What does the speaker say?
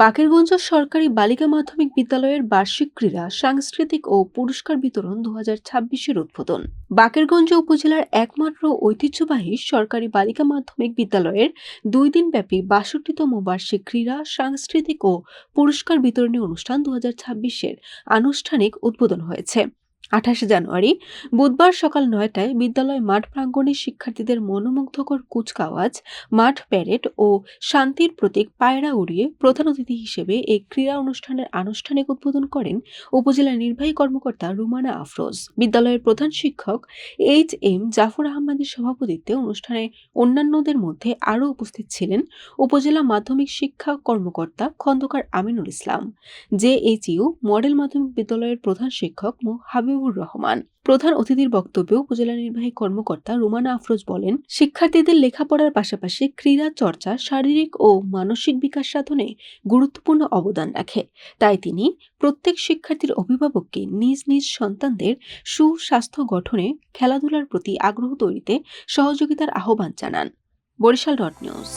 বাকেরগঞ্জ সরকারি বালিকা মাধ্যমিক বিদ্যালয়ের বার্ষিক ক্রীড়া, সাংস্কৃতিক ও পুরস্কার বিতরণ দু হাজার ছাব্বিশের উদ্বোধন। বাকেরগঞ্জ উপজেলার একমাত্র ঐতিহ্যবাহী সরকারি বালিকা মাধ্যমিক বিদ্যালয়ের দুই দিনব্যাপী বাষট্টিতম বার্ষিক ক্রীড়া, সাংস্কৃতিক ও পুরস্কার বিতরণী অনুষ্ঠান দু হাজার ছাব্বিশের আনুষ্ঠানিক উদ্বোধন হয়েছে। আঠাশে জানুয়ারি, বুধবার সকাল নয়টায় বিদ্যালয় মাঠ প্রাঙ্গণে শিক্ষার্থীদের মনোমুগ্ধকর কুচকাওয়াজ, মাঠ প্যারেড ও শান্তির প্রতীক পায়রা উড়িয়ে প্রধান অতিথি হিসেবে এই ক্রীড়া অনুষ্ঠানের আনুষ্ঠানিক উদ্বোধন করেন উপজেলা নির্বাহী কর্মকর্তা রুমানা আফরোজ। বিদ্যালয়ের প্রধান শিক্ষক এইচ এম জাফর আহমেদের সভাপতিত্বে অনুষ্ঠানে অন্যান্যদের মধ্যে আরও উপস্থিত ছিলেন উপজেলা মাধ্যমিক শিক্ষা কর্মকর্তা খন্দকার আমিনুল ইসলাম জেএইচইউ মডেল মাধ্যমিক বিদ্যালয়ের প্রধান শিক্ষক মো হাবিবুর রহমান। প্রধান অতিথির বক্তব্যে উপজেলা নির্বাহী কর্মকর্তা রুমানা আফরোজ বলেন, শিক্ষার্থীদের লেখাপড়ার পাশাপাশি ক্রীড়া চর্চা, শারীরিক ও মানসিক বিকাশ সাধনে গুরুত্বপূর্ণ অবদান রাখে। তাই তিনি প্রত্যেক শিক্ষার্থীর অভিভাবককে নিজ নিজ সন্তানদের সুস্বাস্থ্য গঠনে খেলাধুলার প্রতি আগ্রহ তৈরিতে সহযোগিতার আহ্বান জানান। Barishal dot news.